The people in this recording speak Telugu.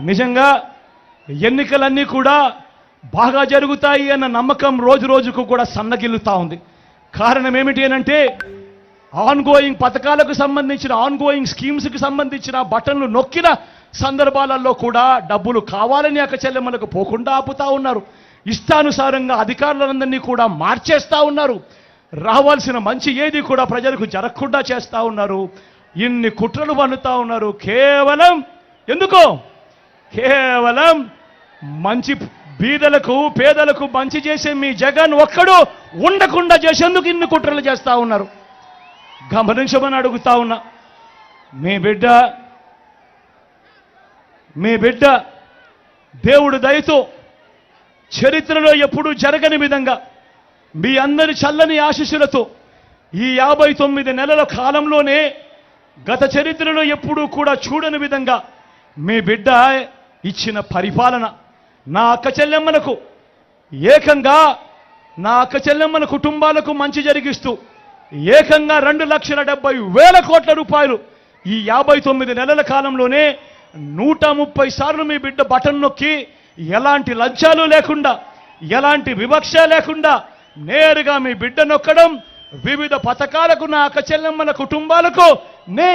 నిజంగా ఎన్నికలన్నీ కూడా బాగా జరుగుతాయి అన్న నమ్మకం రోజు రోజుకు కూడా సన్నగిల్లుతా ఉంది. కారణం ఏమిటి అనంటే ఆన్ గోయింగ్ పథకాలకు సంబంధించిన ఆన్గోయింగ్ స్కీమ్స్కి సంబంధించిన బటన్లు నొక్కిన సందర్భాలలో కూడా డబ్బులు కావాలని అక్క చెల్లెమ్మలకు పోకుండా ఆపుతా ఉన్నారు. ఇష్టానుసారంగా అధికారులందరినీ కూడా మార్చేస్తా ఉన్నారు. రావాల్సిన మంచి ఏది కూడా ప్రజలకు జరగకుండా చేస్తా ఉన్నారు. ఇన్ని కుట్రలు పన్నుతా ఉన్నారు. కేవలం ఎందుకో? కేవలం మంచి బీదలకు పేదలకు మంచి చేసే మీ జగన్ ఒక్కడు ఉండకుండా చేసేందుకు ఇన్ని కుట్రలు చేస్తా ఉన్నారు. గమనించమని అడుగుతా ఉన్నా. మీ బిడ్డ మీ బిడ్డ దేవుడు దయతో చరిత్రలో ఎప్పుడూ జరగని విధంగా మీ అందరి చల్లని ఆశీస్సులతో ఈ యాభై తొమ్మిది నెలల కాలంలోనే గత చరిత్రలో ఎప్పుడూ కూడా చూడని విధంగా మీ బిడ్డ ఇచ్చిన పరిపాలన నా అక్క చెల్లెమ్మలకు ఏకంగా నా అక్క చెల్లెమ్మల కుటుంబాలకు మంచి జరిగిస్తూ ఏకంగా రెండు లక్షల డెబ్బై వేల కోట్ల రూపాయలు ఈ యాభై తొమ్మిది నెలల కాలంలోనే నూట ముప్పై సార్లు మీ బిడ్డ బటన్ నొక్కి ఎలాంటి లంచాలు లేకుండా ఎలాంటి వివక్ష లేకుండా నేరుగా మీ బిడ్డ నొక్కడం వివిధ పథకాలకు నా అక్క చెల్లెమ్మల కుటుంబాలకు నే